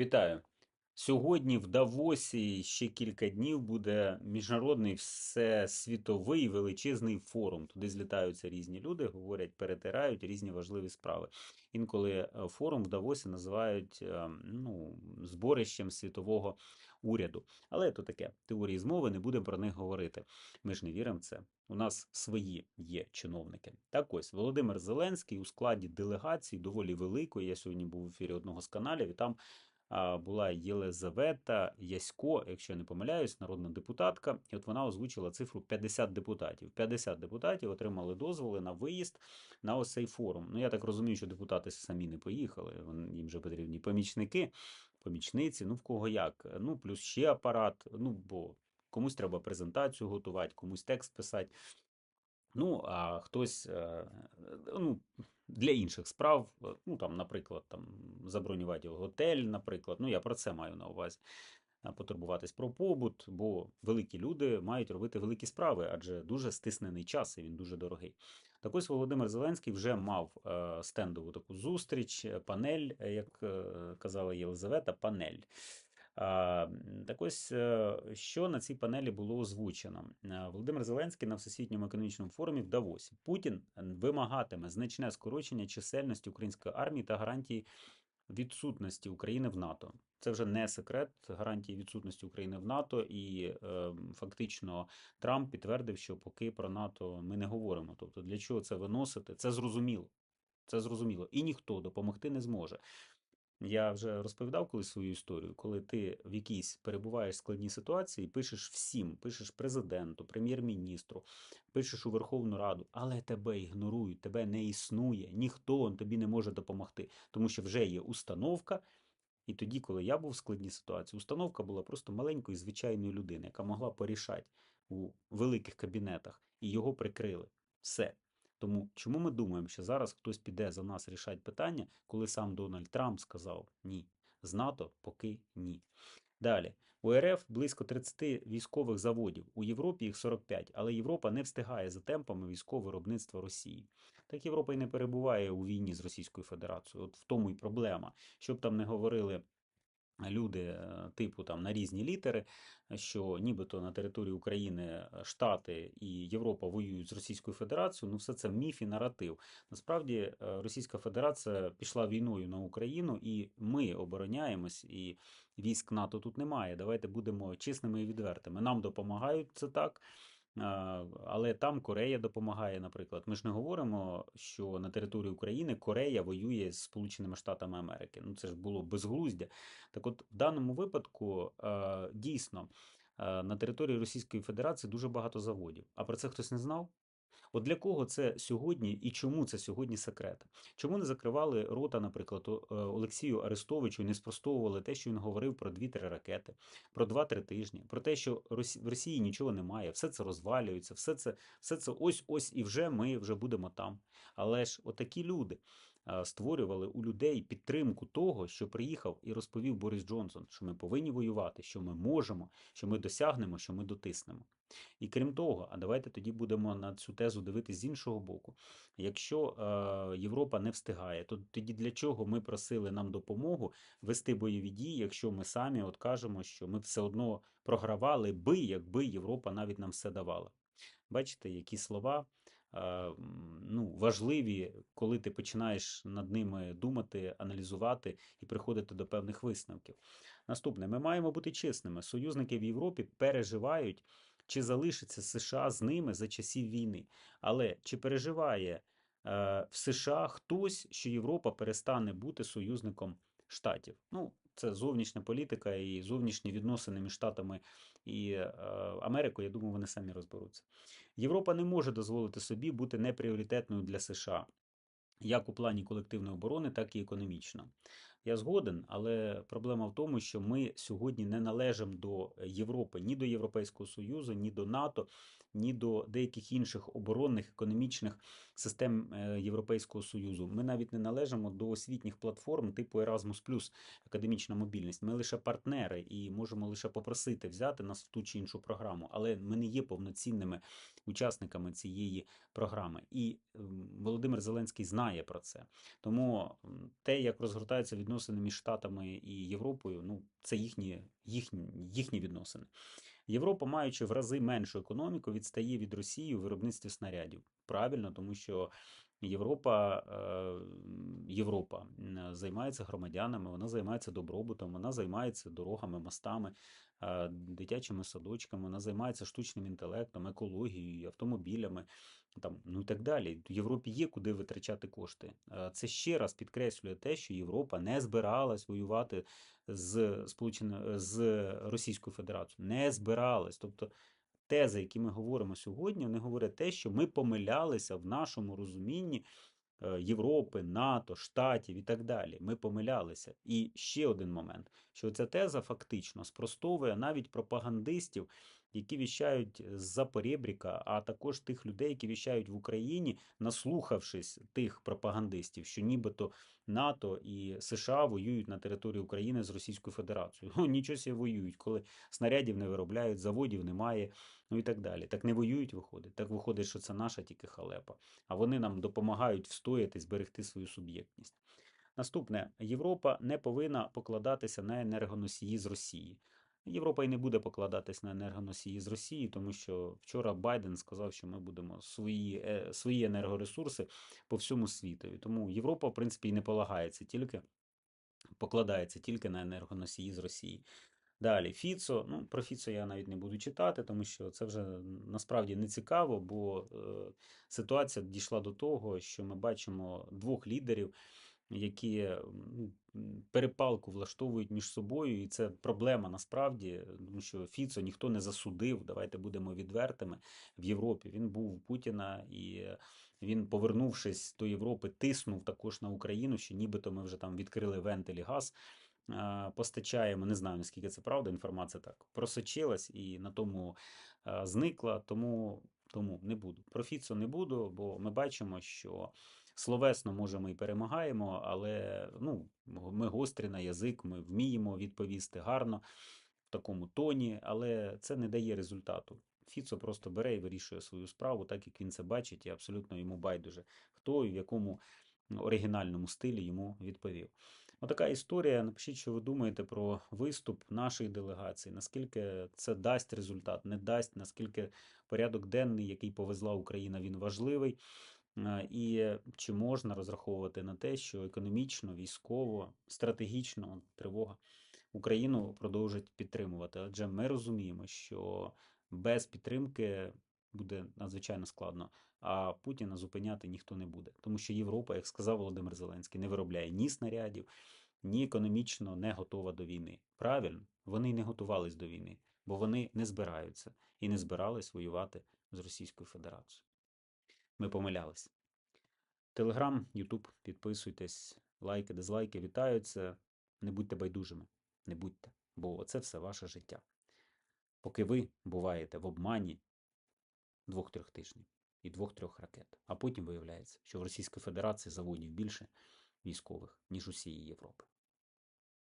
Вітаю! Сьогодні в Давосі ще кілька днів буде міжнародний всесвітовий величезний форум. Туди злітаються різні люди, говорять, перетирають різні важливі справи. Інколи е, форум в Давосі називають е, ну, зборищем світового уряду. Але то таке теорії змови, не будемо про них говорити. Ми ж не віримо в це. У нас свої є чиновники. Так ось Володимир Зеленський у складі делегації доволі великої. Я сьогодні був в ефірі одного з каналів, і там була Єлизавета Ясько, якщо я не помиляюсь, народна депутатка. І от вона озвучила цифру 50 депутатів. 50 депутатів отримали дозволи на виїзд на ось цей форум. Ну я так розумію, що депутати самі не поїхали. Їм вже потрібні помічники, помічниці. Ну в кого як. Ну плюс ще апарат. Ну бо комусь треба презентацію готувати, комусь текст писати. Ну, а хтось е, ну, для інших справ, е, ну там, наприклад, там забронювати готель, наприклад. Ну, я про це маю на увазі. Потурбуватись про побут, бо великі люди мають робити великі справи, адже дуже стиснений час і він дуже дорогий. Так ось Володимир Зеленський вже мав е, стендову таку зустріч, е, панель, як казала Єлизавета, панель. Так ось, е, що на цій панелі було озвучено? Е, Володимир Зеленський на Всесвітньому економічному форумі в Давосі. Путін вимагатиме значне скорочення чисельності української армії та гарантії відсутності України в НАТО. Це вже не секрет гарантії відсутності України в НАТО, і е, фактично Трамп підтвердив, що поки про НАТО ми не говоримо. Тобто, для чого це виносити? Це зрозуміло. Це зрозуміло. І ніхто допомогти не зможе. Я вже розповідав колись свою історію, коли ти в якійсь перебуваєш складній ситуації, пишеш всім, пишеш президенту, прем'єр-міністру, пишеш у Верховну Раду, але тебе ігнорують, тебе не існує, ніхто тобі не може допомогти, тому що вже є установка. І тоді, коли я був в складній ситуації, установка була просто маленької звичайної людини, яка могла порішати у великих кабінетах, і його прикрили. Все. Тому чому ми думаємо, що зараз хтось піде за нас рішати питання, коли сам Дональд Трамп сказав ні, з НАТО поки ні. Далі, у РФ близько 30 військових заводів, у Європі їх 45, але Європа не встигає за темпами військового виробництва Росії. Так Європа і не перебуває у війні з Російською Федерацією. От в тому і проблема. Щоб там не говорили люди е, типу там на різні літери, що нібито на території України е, Штати і Європа воюють з Російською Федерацією, ну все це міф і наратив. Насправді е, Російська Федерація пішла війною на Україну, і ми обороняємось, і військ НАТО тут немає. Давайте будемо чесними і відвертими. Нам допомагають це так. Але там Корея допомагає, наприклад. Ми ж не говоримо, що на території України Корея воює з Сполученими Штатами Америки. Ну це ж було безглуздя. Так от, в даному випадку е, дійсно е, на території Російської Федерації дуже багато заводів. А про це хтось не знав? От для кого це сьогодні і чому це сьогодні секрет? Чому не закривали рота, наприклад, е, Олексію Арестовичу не спростовували те, що він говорив про 2-3 ракети, про 2-3 тижні, про те, що в Росії нічого немає, все це розвалюється, все це, все це ось ось і вже ми вже будемо там. Але ж отакі люди створювали у людей підтримку того, що приїхав і розповів Борис Джонсон, що ми повинні воювати, що ми можемо, що ми досягнемо, що ми дотиснемо. І крім того, а давайте тоді будемо на цю тезу дивитися з іншого боку. Якщо е, Європа не встигає, то тоді для чого ми просили нам допомогу вести бойові дії, якщо ми самі от кажемо, що ми все одно програвали би, якби Європа навіть нам все давала. Бачите, які слова е, ну, важливі, коли ти починаєш над ними думати, аналізувати і приходити до певних висновків. Наступне, ми маємо бути чесними. Союзники в Європі переживають, чи залишиться США з ними за часів війни. Але чи переживає е, в США хтось, що Європа перестане бути союзником Штатів? Ну, це зовнішня політика і зовнішні відносини між Штатами і е, Америкою. Я думаю, вони самі розберуться. Європа не може дозволити собі бути непріоритетною для США. Як у плані колективної оборони, так і економічно. Я згоден, але проблема в тому, що ми сьогодні не належимо до Європи, ні до Європейського Союзу, ні до НАТО, ні до деяких інших оборонних економічних систем е, Європейського Союзу. Ми навіть не належимо до освітніх платформ типу Erasmus+, академічна мобільність. Ми лише партнери і можемо лише попросити взяти нас в ту чи іншу програму, але ми не є повноцінними учасниками цієї програми. І Володимир Зеленський знає про це. Тому те, як розгортаються відносини відносини між Штатами і Європою, ну, це їхні, їхні, їхні відносини. Європа, маючи в рази меншу економіку, відстає від Росії у виробництві снарядів. Правильно, тому що Європа, е, Європа займається громадянами, вона займається добробутом, вона займається дорогами, мостами, дитячими садочками, вона займається штучним інтелектом, екологією, автомобілями, там, ну і так далі. В Європі є куди витрачати кошти. Це ще раз підкреслює те, що Європа не збиралась воювати з Сполученою з Російською Федерацією. Не збиралась. Тобто тези, які ми говоримо сьогодні, вони говорять те, що ми помилялися в нашому розумінні Європи, НАТО, Штатів і так далі. Ми помилялися. І ще один момент, що ця теза фактично спростовує навіть пропагандистів, які віщають з-за поребріка, а також тих людей, які віщають в Україні, наслухавшись тих пропагандистів, що нібито НАТО і США воюють на території України з Російською Федерацією. Ну, нічого себе воюють, коли снарядів не виробляють, заводів немає, ну і так далі. Так не воюють, виходить. Так виходить, що це наша тільки халепа. А вони нам допомагають встояти, зберегти свою суб'єктність. Наступне, Європа не повинна покладатися на енергоносії з Росії. Європа і не буде покладатись на енергоносії з Росії, тому що вчора Байден сказав, що ми будемо свої, е, свої енергоресурси по всьому світові. Тому Європа, в принципі, і не полагається тільки, покладається тільки на енергоносії з Росії. Далі, Фіцо. Ну, про Фіцо я навіть не буду читати, тому що це вже насправді не цікаво, бо е, ситуація дійшла до того, що ми бачимо двох лідерів, які м, перепалку влаштовують між собою, і це проблема насправді, тому що Фіцо ніхто не засудив. Давайте будемо відвертими в Європі. Він був у Путіна і він, повернувшись до Європи, тиснув також на Україну, що нібито ми вже там відкрили вентилі газ. Постачаємо, не знаю наскільки це правда, інформація так просочилась і на тому зникла. Тому, тому не буду. Про Фіцо не буду, бо ми бачимо, що словесно може ми і перемагаємо, але ну, ми гострі на язик, ми вміємо відповісти гарно в такому тоні, але це не дає результату. Фіцо просто бере і вирішує свою справу, так як він це бачить, і абсолютно йому байдуже, хто і в якому оригінальному стилі йому відповів. Отака історія. Напишіть, що ви думаєте про виступ нашої делегації, наскільки це дасть результат, не дасть, наскільки порядок денний, який повезла Україна, він важливий. Е, І чи можна розраховувати на те, що економічно, військово, стратегічно тривога Україну продовжить підтримувати? Адже ми розуміємо, що без підтримки буде надзвичайно складно, а Путіна зупиняти ніхто не буде, тому що Європа, як сказав Володимир Зеленський, не виробляє ні снарядів, ні економічно не готова до війни. Правильно, вони не готувались до війни, бо вони не збираються і не збирались воювати з Російською Федерацією. Ми помилялись. Телеграм, Ютуб, підписуйтесь, лайки, дизлайки вітаються. Не будьте байдужими, не будьте, бо це все ваше життя. Поки ви буваєте в обмані двох-трьох тижнів і двох-трьох ракет, а потім виявляється, що в Російській Федерації заводів більше військових, ніж усієї Європи.